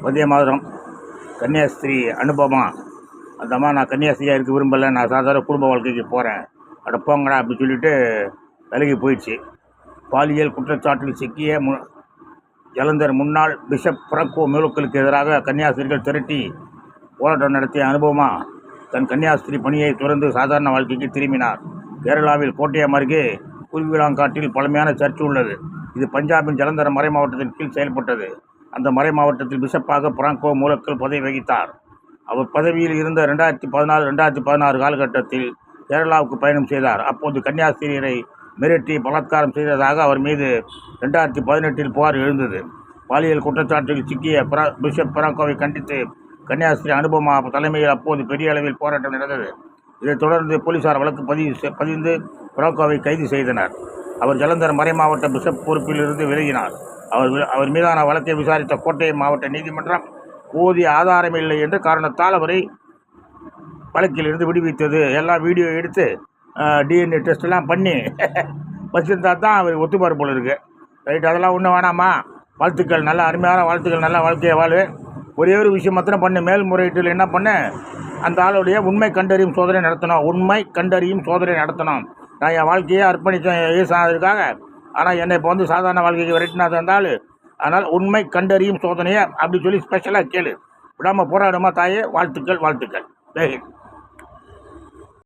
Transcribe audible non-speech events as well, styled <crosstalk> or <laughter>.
வந்தே மாதரம். கன்னியாஸ்திரி அனுபவமா? அந்த அம்மா நான் கன்னியாஸ்திரியாக இருக்க விரும்பலை. நான் சாதாரண குடும்ப வாழ்க்கைக்கு போகிறேன் அட போங்கடா அப்படின்னு சொல்லிட்டு விலகி போயிடுச்சு. பாலியல் குற்றச்சாட்டில் சிக்கிய மு ஜலந்தர் முன்னாள் பிஷப் பிராங்கோ மேலுக்களுக்கு எதிராக கன்னியாஸ்திரிகள் திரட்டி போராட்டம் நடத்திய அனுபவமா? தன் கன்னியாஸ்திரி பணியை துறந்து சாதாரண வாழ்க்கைக்கு திரும்பினார். கேரளாவில் கோட்டயம் அருகே குருவிலாங்காட்டில் பழமையான சர்ச்சு உள்ளது. இது பஞ்சாபின் ஜலந்தர் மறை மாவட்டத்தின் கீழ் செயல்பட்டது. அந்த மறை மாவட்டத்தில் பிஷப்பாக பிராங்கோ மூலக்கல் பதவி வகித்தார். அவர் பதவியில் இருந்த ரெண்டாயிரத்தி பதினாலு ரெண்டாயிரத்தி பதினாறு காலகட்டத்தில் கேரளாவுக்கு பயணம் செய்தார். அப்போது கன்னியாஸ்திரியரை மிரட்டி பலாத்காரம் செய்ததாக அவர் மீது ரெண்டாயிரத்தி பதினெட்டில் புகார் எழுந்தது. பாலியல் குற்றச்சாட்டில் சிக்கிய பிரா பிஷப் பிராங்கோவை கண்டித்து கன்னியாஸ்திரி அனுபமா தலைமையில் அப்போது பெரிய அளவில் போராட்டம் நடந்தது. இதைத் தொடர்ந்து போலீசார் வழக்கு பதிவு பதிந்து பிராங்கோவை கைது செய்தனர். அவர் ஜலந்தர் மறை மாவட்ட பிஷப் பொறுப்பிலிருந்து விலகினார். அவர் அவர் மீதான வழக்கை விசாரித்த கோட்டை மாவட்ட நீதிமன்றம் போதிய ஆதாரம் இல்லை என்ற காரணத்தால் அவரை வழக்கிலிருந்து விடுவித்தது. எல்லாம் வீடியோ எடுத்து டிஎன்ஏ டெஸ்ட்லாம் பண்ணி <laughs> வச்சுருந்தா தான் அவர் ஒத்துப்பார் போல இருக்கு. ரைட் அதெல்லாம் ஒன்றும் வேணாமா வாழ்த்துக்கள் நல்லா அருமையான வாழ்த்துக்கள் நல்லா வாழ்க்கையை வாழ் ஒரே ஒரு விஷயம் மாத்திரம் பண்ணு. மேல்முறையீட்டில் என்ன பண்ண? அந்த ஆளுடைய உண்மை கண்டறியும் சோதனை நடத்தணும். உண்மை கண்டறியும் சோதனை நடத்தணும். நான் என் வாழ்க்கையை அர்ப்பணித்தேன் ஏசாததுக்காக ஆனால் என்னை இப்போ வந்து சாதாரண வாழ்க்கைக்கு விரட்டினாது இருந்தால் அதனால் உண்மை கண்டறியும் சோதனையை அப்படி சொல்லி ஸ்பெஷலாக கேளு. விடாமல் போராடுமா தாயே? வாழ்த்துக்கள் வாழ்த்துக்கள். ஜெய்ஹிந்த்